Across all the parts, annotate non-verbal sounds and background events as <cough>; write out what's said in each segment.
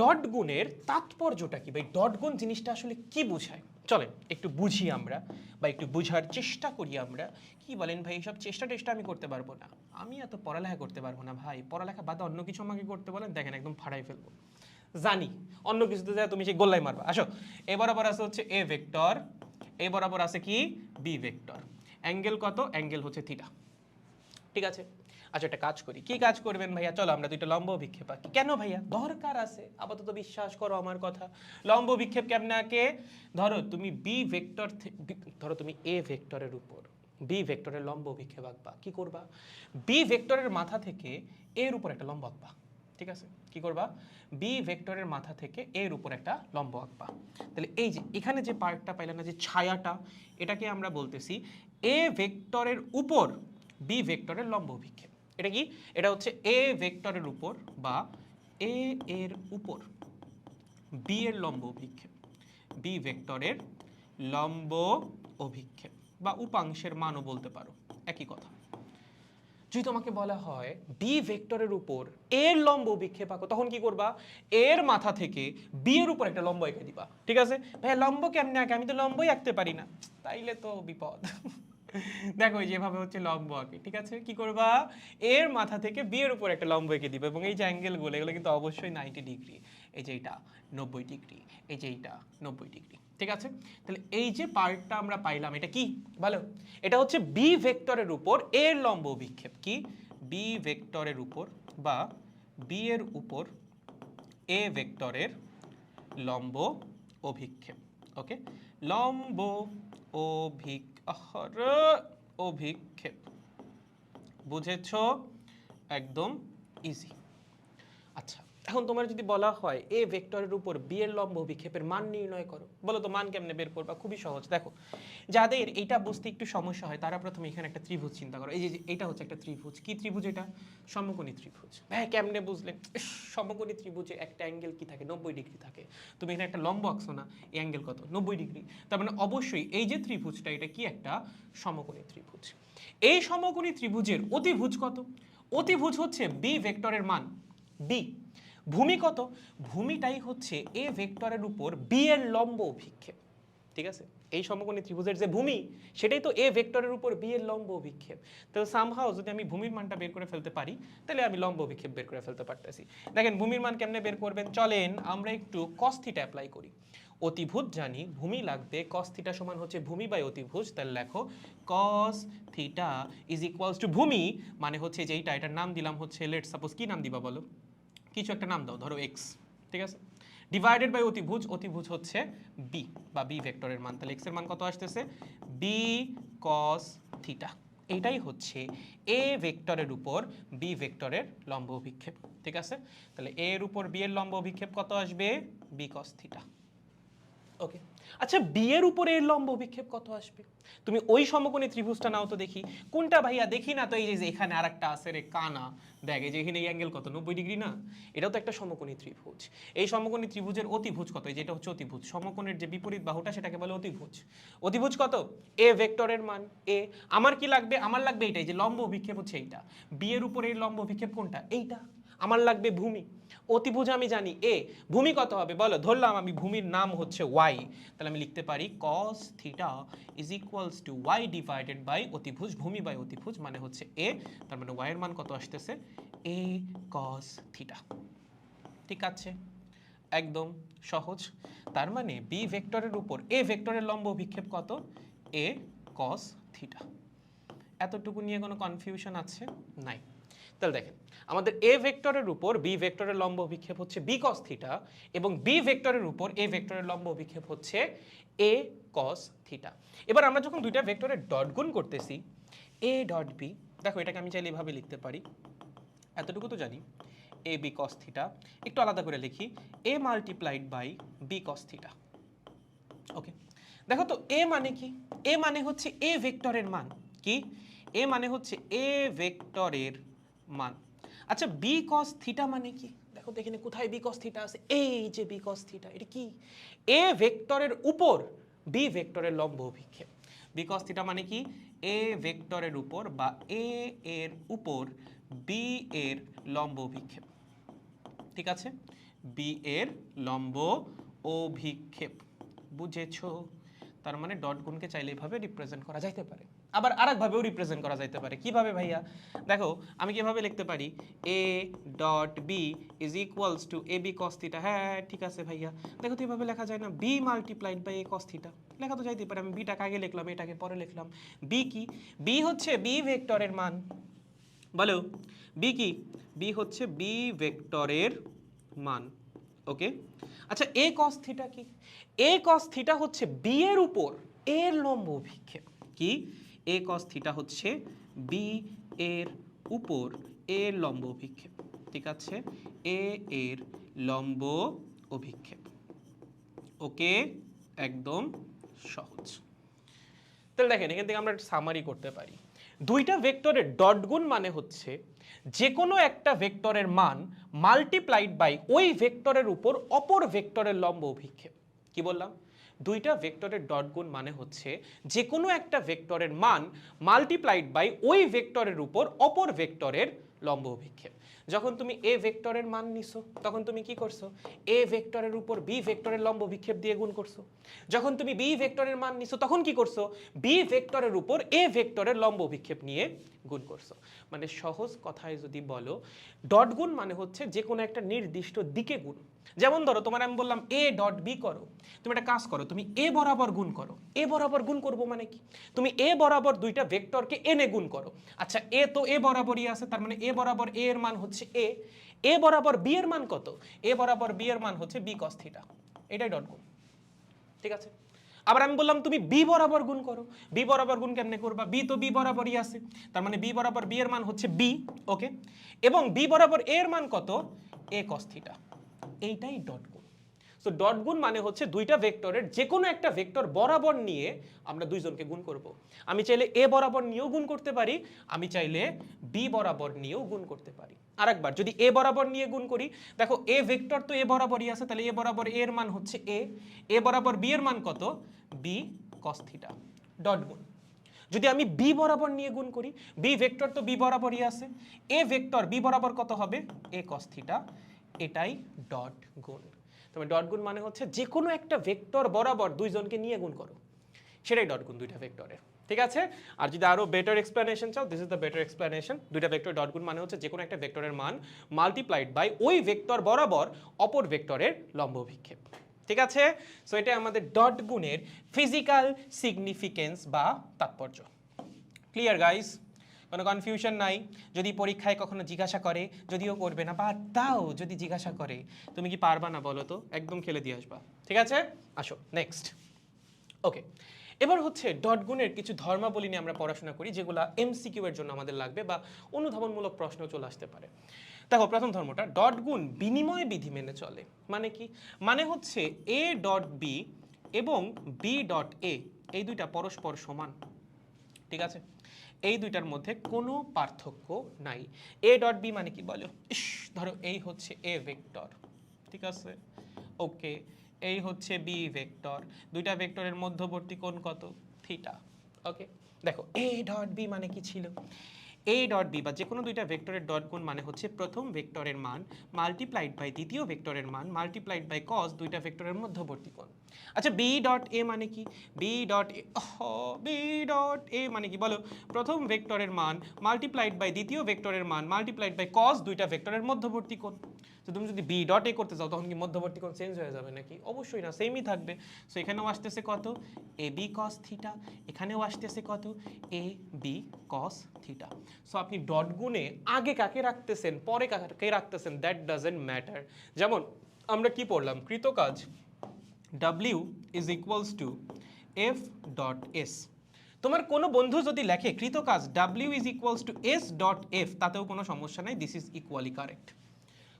Dot গুণের তাৎপর্যটা কি? বা এই ডট গুণ জিনিসটা আসলে কি বোঝায়? চলেন, একটু বুঝি আমরা বা একটু বুঝার চেষ্টা করি আমরা। কি বলেন ভাই, এইসব চেষ্টা টেষ্টা আমি করতে পারব না। আমি এত পড়ালেখা করতে পারব না ভাই। পড়ালেখা বাদে অন্য কিছু আমাকে করতে বলেন, দেখেন একদম ফাড়াই ফেলব। জানি, অন্য কিছুতে যায় তুমি সেই গোল্লাই মারবা। আসো এ বরাবর আছে হচ্ছে এ ভেক্টর এ বরাবর আছে কি? B vector. অ্যাঙ্গেল কত? অ্যাঙ্গেল হচ্ছে থিটা। ঠিক আছে? আচ্ছা একটা কাজ করি। কি কাজ করবেন ভাইয়া? চলো, আমরা দুইটা লম্ব বিক্ষেপ আঁকি। কেন ভাইয়া? দরকার আছে। আপাতত বিশ্বাস করো আমার কথা। লম্ব বিক্ষেপ কেমনে আঁকে? ধরো, তুমি বি ভেক্টর ধরো তুমি এ ভেক্টরের উপর। বি ভেক্টরের লম্ব বিক্ষেপ আঁকবা। কি করবা? বি ভেক্টরের মাথা থেকে এর উপর একটা লম্ব আঁকবা। ঠিক আছে? কি করবা? বি ভেক্টরের মাথা থেকে এর উপর একটা লম্ব আঁকবা। তাহলে এই যে, এখানে যে পার্টটা পাইলে না, যে ছায়াটা, এটাকে আমরা বলতেছি এ ভেক্টরের উপর বি ভেক্টরের লম্ব বিক্ষেপ এটা কি? এটা হচ্ছে এ ভেক্টরের উপর বা এ এর উপর। বি এর লম্ব অভিক্ষেপ। বি ভেক্টরের লম্ব অভিক্ষেপ বা উপাংশের মানও বলতে পারো। একই কথা। যদি তোমাকে বলা হয় বি ভেক্টরের উপর এর লম্ব বিক্ষেপ আঁকো, তখন কি করবা? এর মাথা থেকে বি এর উপর একটা লম্ব এঁকে দিবা। ঠিক আছে? ভাই লম্ব কেমনে আঁকে? আমি তো লম্বই আঁকতে পারি না। তাইলে তো বিপদ। দেখো যেভাবে হচ্ছে লম্ব আঁকে, ঠিক আছে? কি করবা? এর মাথা থেকে বি এর উপর একটা লম্ব এঁকে দিবে এবং এই যে অ্যাঙ্গেলগুলো এগুলো কিন্তু অবশ্যই নাইনটি ডিগ্রি এই যে এইটা নব্বই ডিগ্রি এই যে এইটা নব্বই ডিগ্রি ঠিক আছে? তাহলে এই যে পার্টটা আমরা পাইলাম, এটা কি? ভালো এটা হচ্ছে বি ভেক্টরের উপর এর লম্ব বিক্ষেপ, কি? বি ভেক্টরের উপর বা বি এর উপর এ ভেক্টরের লম্ব অভিক্ষেপ ওকে লম্ব অভিক আহর অভিক্ষেপ। বুঝেছ? একদম ইজি আচ্ছা এখন তোমার যদি বলা হয় এ ভেক্টরের উপর বি এর লম্ব অভিক্ষেপের মান নির্ণয় করো বলো তো মান কেমনে বের করবা? খুবই সহজ। দেখো যাদের এটা বুঝতে একটু সমস্যা হয় তারা প্রথমে এখানে একটা ত্রিভুজ চিন্তা করো। এই যে এটা হচ্ছে একটা ত্রিভুজ। কি ত্রিভুজ এটা? সমকোণী ত্রিভুজ। ভাই কেমনে বুঝলেন ইস, সমকোণী ত্রিভুজে একটা অ্যাঙ্গেল কি থাকে? নব্বই ডিগ্রি থাকে। তুমি এখানে একটা লম্ব আঁকছো না এই অ্যাঙ্গেল কত? নব্বই ডিগ্রি। তার মানে অবশ্যই এই যে ত্রিভুজটা এটা কি একটা সমকোণী ত্রিভুজ। এই সমকোণী ত্রিভুজের অতিভুজ কত? অতিভুজ হচ্ছে বি ভেক্টরের মান। বি ভূমি কত? ভূমিটাই হচ্ছে এ ভেক্টরের উপর বি এর লম্ব অভিক্ষেপ। ঠিক আছে? এই সমকোণী ত্রিভুজের যে ভূমি, সেটাই তো এ ভেক্টরের উপর বি এর লম্ব অভিক্ষেপ। তো সামহাও যদি আমি ভূমির মানটা বের করে ফেলতে পারি, তাহলে আমি লম্ব অভিক্ষেপ বের করে ফেলতে পারতেছি। দেখেন, ভূমির মান কেমনে বের করবেন? চলেন আমরা একটু কস থিটা অ্যাপ্লাই করি। অতিভুজ জানি, ভূমি লাগবে কস থিটা সমান হচ্ছে ভূমি বাই অতিভুজ। তাহলে লেখো cos theta is equals to ভূমি মানে হচ্ছে যেইটা এটার নাম দিলাম হচ্ছে লেট সাপোজ কি নাম দিবা বলো? কিছু একটা নাম দাও, ধরো এক্স ঠিক আছে? ডিভাইডেড বাই অতিভুজ অতিভুজ হচ্ছে বি বা বি ভেক্টরের মান, তাহলে এক্সের মান কত আসতেছে? বি কস থিটা এটাই হচ্ছে এ ভেক্টরের উপর বি ভেক্টরের লম্ব অভিক্ষেপ, ঠিক আছে? তাহলে এর উপর বি এর লম্ব অভিক্ষেপ কত আসবে? বি কস থিটা ওকে আচ্ছা বি এর উপরে এর লম্ব অভিক্ষেপ কত আসবে? তুমি ওই সমকোণী ত্রিভুজটা নাও তো দেখি। কোনটা ভাইয়া? দেখি না তো এই যে এখানে আরেকটা আছে রে, কানা। দেখ যে এখানে এই অ্যাঙ্গেল কত? নব্বই ডিগ্রি না? এটাও তো একটা সমকোণী ত্রিভুজ। এই সমকোণী ত্রিভুজের অতিভুজ কত? এই যেটা হচ্ছে অতিভুজ। সমকোণের যে বিপরীত বাহুটা, সেটাকে বলে অতিভুজ। অতিভুজ কত? এ ভেক্টরের মান এ আমার কি লাগবে? আমার লাগবে এইটাই যে লম্ব অভিক্ষেপ হচ্ছে এইটা। বি এর উপরে এর লম্ব অভিক্ষেপ কোনটা? এইটা। আমার লাগবে ভূমি। অতিভুজ আমি জানি। এ, ভূমি কত হবে? বলো, ধরলাম আমি ভূমির নাম হচ্ছে ওয়াই। তাহলে আমি লিখতে পারি cos theta is equals to y divided by অতিভুজ, ভূমি বাই অতিভুজ মানে হচ্ছে এ তার মানে ওয়াই এর মান কত আসতেছে? এ কস থিটা ঠিক আছে? একদম সহজ। তার মানে বি ভেক্টরের উপর এ ভেক্টরের লম্ব অভিক্ষেপ কত? এ কস থিটা এতটুকু নিয়ে কোনো কনফিউশন আছে? নাই। তাহলে দেখেন, আমাদের এ ভেক্টরের উপর বি ভেক্টরের লম্ব অভিক্ষেপ হচ্ছে বি কস থিটা এবং বি ভেক্টরের উপর এ ভেক্টরের লম্ব অভিক্ষেপ হচ্ছে এ কস থিটা এবার আমরা যখন দুইটা ভেক্টরের ডট গুণ করতেছি এ ডট বি দেখো এটাকে আমি চাইলে এভাবে লিখতে পারি। এতটুকু তো জানি। এ বি কস থিটা একটু আলাদা করে লিখি। A multiplied by B cos theta okay দেখো তো এ মানে কি? এ মানে হচ্ছে এ ভেক্টরের মান। কি? এ মানে হচ্ছে এ ভেক্টরের মান। আচ্ছা বি কস থিটা মানে কি? দেখো এখানে কোথায় বি কস থিটা আছে? এই যে বি কস থিটা এটা কি? এ ভেক্টরের উপর বি ভেক্টরের লম্ব অভিক্ষেপ। বি কস থিটা মানে কি? এ ভেক্টরের উপর বা এ এর উপর বি এর লম্ব অভিক্ষেপ। ঠিক আছে? বি এর লম্ব অভিক্ষেপ। বুঝেছ? তার মানে ডট গুণকে চাইলে এভাবে রিপ্রেজেন্ট করা যাইতে পারে। আবার আরেকভাবেও রিপ্রেজেন্ট করা যাইতে পারে। কীভাবে ভাইয়া? দেখো, আমি কীভাবে লিখতে পারি? A dot B is equals to A B cos theta হ্যাঁ ঠিক আছে ভাইয়া। দেখো তো এভাবে লেখা যায় না। B multiplied by A cos theta লেখা তো যাইতে পারে। আমি বিটাকে আগে লিখলাম, এটাকে পরে লিখলাম। বি কি? বি হচ্ছে বি ভেক্টরের মান। বলো। বি কি? বি হচ্ছে বি ভেক্টরের মান। ওকে? আচ্ছা এ কস থিটা কি? এ কস হচ্ছে বি এর উপর। এর লম্ব অভিক্ষেপ। কি? এ কস থিটা হচ্ছে বি এর উপর এর লম্ব অভিক্ষেপ, ঠিক আছে? এ এর লম্ব অভিক্ষেপ। ওকে? একদম সহজ। তাহলে দেখেন, এখান থেকে আমরা সামারি করতে পারি। দুইটা ভেক্টরের ডট গুণ মানে হচ্ছে যে কোনো একটা ভেক্টরের মান মাল্টিপ্লাইড বাই ওই ভেক্টরের উপর অপর ভেক্টরের লম্ব অভিক্ষেপ। কি বললাম? দুইটা ভেক্টরের ডট গুণ মানে হচ্ছে যে কোনো একটা ভেক্টরের মান মাল্টিপ্লাইড বাই ওই ভেক্টরের উপর অপর ভেক্টরের লম্ব অভিক্ষেপ। যখন তুমি এ ভেক্টরের মান নিছো, তখন তুমি কি করছ? এ ভেক্টরের উপর বি ভেক্টরের লম্ব বিক্ষেপ দিয়ে গুণ করছ। যখন তুমি বি ভেক্টরের মান নিছো, তখন কি করছ? বি ভেক্টরের উপর এ ভেক্টরের লম্ব বিক্ষেপ নিয়ে গুণ করছ। মানে সহজ কথায় যদি বলো, ডট গুণ মানে হচ্ছে যে কোনো একটা নির্দিষ্ট দিকে গুণ। যেমন ধরো, তোমার আমি বললাম এ ডট বি করো, তুমি একটা কাজ করো, তুমি এ বরাবর গুণ করো। এ বরাবর গুণ করব মানে কি? তুমি এ বরাবর দুইটা ভেক্টরকে এনে গুণ করো। আচ্ছা এ তো এ বরাবরই আছে, তার মানে এ বরাবর এ এর মান হচ্ছে এ এ বরাবর বি এর মান কত? এ বরাবর বি এর মান হচ্ছে বি কস থিটা এটাই ডট গুণ। ঠিক আছে? আবার আমি বললাম, তুমি বি বরাবর গুণ করো। বি বরাবর গুণ কেমনে করবা? বি তো বি বরাবরই আছে, তার মানে বি বরাবর বি এর মান হচ্ছে বি ওকে এবং বি বরাবর এ এর মান কত? এ কস থিটা এইটাই ডট গুণ। সো ডট গুণ মানে হচ্ছে দুইটা ভেক্টরের যে কোনো একটা ভেক্টর বরাবর নিয়ে আমরা দুইজনকে গুণ করব। আমি চাইলে এ বরাবর নিয়েও গুণ করতে পারি, আমি চাইলে বি বরাবর নিয়েও গুণ করতে পারি। আরেকবার, যদি এ বরাবর নিয়ে গুণ করি, দেখো এ ভেক্টর তো এ বরাবরই আছে, তাহলে এ বরাবর এর মান হচ্ছে এ এ বরাবর বি এর মান কত? বি কস থিটা ডট গুণ। যদি আমি বি বরাবর নিয়ে গুণ করি, বি ভেক্টর তো বি বরাবরই আছে, এ ভেক্টর বি বরাবর কত হবে? এ কস থিটা এটাই ডট গুণ। তবে ডট গুণ মানে হচ্ছে যে কোনো একটা ভেক্টর বরাবর দুইজনকে নিয়ে গুণ করো। সেটাই ডট গুণ দুইটা ভেক্টরের ঠিক আছে? আর যদি আরও বেটার এক্সপ্লেনেশন চাও this is the better explanation দুইটা ভেক্টর ডট গুণ মানে হচ্ছে যে কোনো একটা ভেক্টরের মান মাল্টিপ্লাইড বাই ওই ভেক্টর বরাবর অপর ভেক্টরের লম্ব অভিক্ষেপ ঠিক আছে? সো এটা আমাদের ডট গুণের ফিজিক্যাল সিগনিফিকেন্স বা তাৎপর্য। ক্লিয়ার গাইস কোনো কনফিউশন নাই, যদি পরীক্ষায় কখনো জিজ্ঞাসা করে, যদিও করবে না, বা তাও যদি জিজ্ঞাসা করে, তুমি কি পারবা না বলো তো? একদম খেলে দিয়ে আসবা। ঠিক আছে? আসো নেক্সট ওকে এবার হচ্ছে ডট গুণের কিছু ধর্মাবলী নিয়ে আমরা পড়াশোনা করি, যেগুলো এমসিকিউ এর জন্য আমাদের লাগবে বা অনুধাবনমূলক প্রশ্ন চলে আসতে পারে। দেখো, প্রথম ধর্মটা ডট গুণ বিনিময় বিধি মেনে চলে মানে কি? মানে হচ্ছে এ ডট বি এবং বি ডট এ এই দুইটা পরস্পর সমান। ঠিক আছে? এই দুইটার মধ্যে কোনো পার্থক্য নাই। এ ডট বি মানে কি বলো? ইস, ধরো এই হচ্ছে এ ভেক্টর ঠিক আছে? ওকে এই হচ্ছে বি ভেক্টর দুইটা ভেক্টরের মধ্যবর্তী কোণ কত? থিটা ওকে দেখো এ ডট বি মানে কি ছিল? এ ডট বি বা যে কোনো দুইটা ভেক্টরের ডট গুণ মানে হচ্ছে প্রথম ভেক্টরের মান মাল্টিপ্লাইড বাই দ্বিতীয় ভেক্টরের মান মাল্টিপ্লাইড বাই কস দুইটা ভেক্টরের মধ্যবর্তী কোণ। আচ্ছা বি ডট এ মানে কি? B dot A B dot A মানে কি? বলো, প্রথম ভেক্টরের মান মাল্টিপ্লাইড বাই দ্বিতীয় ভেক্টরের মান মাল্টিপ্লাইড বাই কস দুইটা ভেক্টরের মধ্যবর্তী কোণ। তো তুমি যদি বি ডট এ করতে চাও, তখন কি মধ্যবর্তী কোণ চেঞ্জ হয়ে যাবে নাকি? অবশ্যই না সেমই থাকবে। সো এখানেও আসতেছে কত? এ বি কস থিটা এখানেও আসতেছে কত? A B cos theta so আপনি ডট গুণে আগে কাকে রাখতেছেন, পরে কাকে রাখতেছেন দ্যাট ডাজেন্ট ম্যাটার যেমন, আমরা কি পড়লাম? কৃতকাজ। W is equals to F dot S তোমার কোনো বন্ধু যদি লেখে, কৃতকাজ W is equals to S dot F তাতেও কোনো সমস্যা নেই দিস ইজ ইকুয়ালি কারেক্ট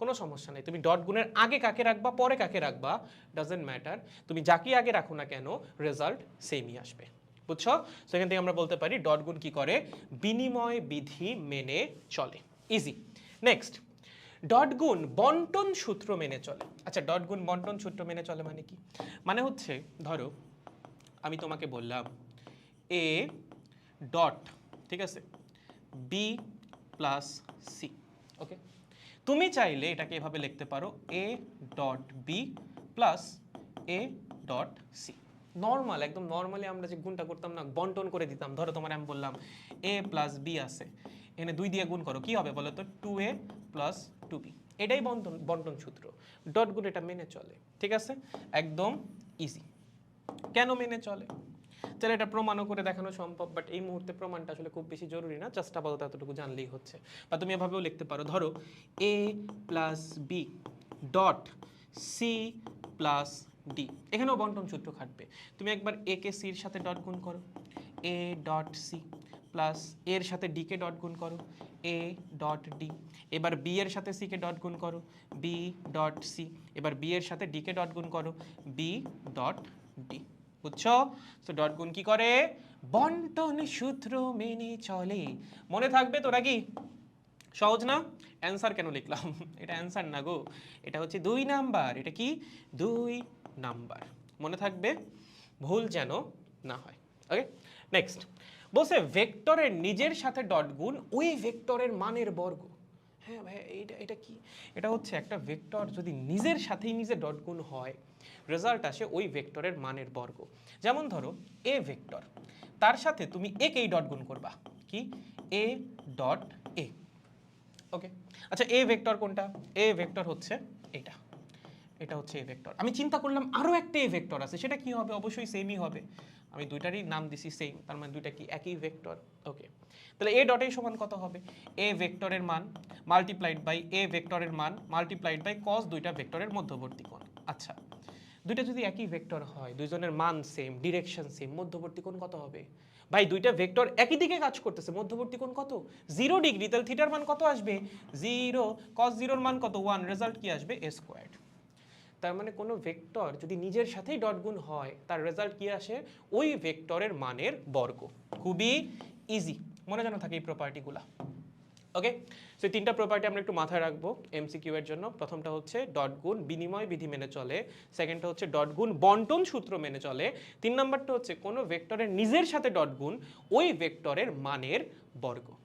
কোনো সমস্যা নেই, তুমি ডট গুণের আগে কাকে রাখবা, পরে কাকে রাখবা ডাজেন্ট ম্যাটার তুমি যাকে আগে রাখো না কেন রেজাল্ট সেমই আসবে। বুঝছ? সেখান থেকে আমরা বলতে পারি ডট গুণ কি করে? বিনিময় বিধি মেনে চলে। ইজি নেক্সট ডট গুণ বন্টন সূত্র মেনে চলে। আচ্ছা ডট গুণ বন্টন সূত্র মেনে চলে মানে কি? মানে হচ্ছে, ধরো, আমি তোমাকে বললাম এ ডট ঠিক আছে? বি প্লাস সি ওকে তুমি চাইলে এটাকে এভাবে লিখতে পারো A dot B plus A dot C normal একদম নর্মালি আমরা যে গুণটা করতাম না, বন্টন করে দিতাম। ধরো তোমার আমি বললাম এ প্লাস বি আছে। এখানে দুই দিয়ে গুণ করো, কি হবে বলো তো? Two A plus two B এটাই বন্টন বন্টন সূত্র। ডট গুণ এটা মেনে চলে, ঠিক আছে? একদম ইজি কেন মেনে চলে? তাহলে এটা প্রমাণও করে দেখানো সম্ভব বাট এই মুহূর্তে প্রমাণটা আসলে খুব বেশি জরুরি না জাস্ট আপাতত এতটুকু জানলেই হচ্ছে। বা তুমি এভাবেও লিখতে পারো, ধরো A plus B dot C plus D এখানেও বন্টন সূত্র খাটবে। তুমি একবার এ কে সির সাথে ডট গুণ করো। এ ডট সি প্লাস এর সাথে ডি কে ডট গুণ করো এ ডট ডি এবার বি এর সাথে সি কে ডট গুণ করো বি ডট সি এবার বি এর সাথে ডি কে ডট গুণ করো বি ডট ডি বুঝছ? তো ডট গুণ কি করে? বন্টন সূত্র মেনে চলে। মনে থাকবে তোরা কি? সহজ না? অ্যান্সার কেন লিখলাম? <laughs> এটা অ্যান্সার না গো। এটা হচ্ছে দুই নাম্বার। এটা কি? দুই নাম্বার। মনে থাকবে? ভুল যেন না হয়। ওকে নেক্সট বলছে ভেক্টরের নিজের সাথে ডট গুণ ওই ভেক্টরের মানের বর্গ। হ্যাঁ ভাই এটা এটা কি? এটা হচ্ছে একটা ভেক্টর যদি নিজের সাথেই নিজে ডট গুণ হয় রেজাল্ট আসে ওই ভেক্টরের মানের বর্গ। যেমন ধরো এ ভেক্টর, তার সাথে তুমি একেই ডট গুণ করবা? কি? এ ডট এ ওকে আচ্ছা এ ভেক্টর কোনটা? এ ভেক্টর হচ্ছে এটা। এটা হচ্ছে এ ভেক্টর। আমি চিন্তা করলাম আরও একটা এ ভেক্টর আছে, সেটা কি হবে? অবশ্যই সেমই হবে। আমি দুইটারই নাম দিছি সেম তার মানে দুইটা কি একই ভেক্টর ওকে তাহলে এ ডটের সমান কত হবে? এ ভেক্টরের মান মাল্টিপ্লাইড বাই এ ভেক্টরের মান মাল্টিপ্লাইড বাই কস দুইটা ভেক্টরের মধ্যবর্তী কোণ। আচ্ছা দুইটা যদি একই ভেক্টর হয়, দুইজনের মান সেম ডিরেকশন সেম মধ্যবর্তী কোণ কত হবে? ভাই, দুইটা ভেক্টর একই দিকে কাজ করতেছে, মধ্যবর্তী কোণ কত? জিরো ডিগ্রি তাহলে থিটার মান কত আসবে? জিরো কস জিরোর মান কত? ওয়ান রেজাল্ট কি আসবে? এ স্কোয়ার্ড তার মানে কোনো ভেক্টর যদি নিজের সাথেই ডট গুণ হয়, তার রেজাল্ট কি আসে? ওই ভেক্টরের মানের বর্গ। খুবই ইজি মনে যেন থাকে এই প্রপার্টিগুলা ওকে সো তিনটা প্রপার্টি আমরা একটু মাথায় রাখব এমসিকিউ এর জন্য। প্রথমটা হচ্ছে ডট গুণ বিনিময় বিধি মেনে চলে। সেকেন্ডটা হচ্ছে ডট গুণ বন্টন সূত্র মেনে চলে। তিন নম্বরটা হচ্ছে কোনো ভেক্টরের নিজের সাথে ডট গুণ, ওই ভেক্টরের মানের বর্গ।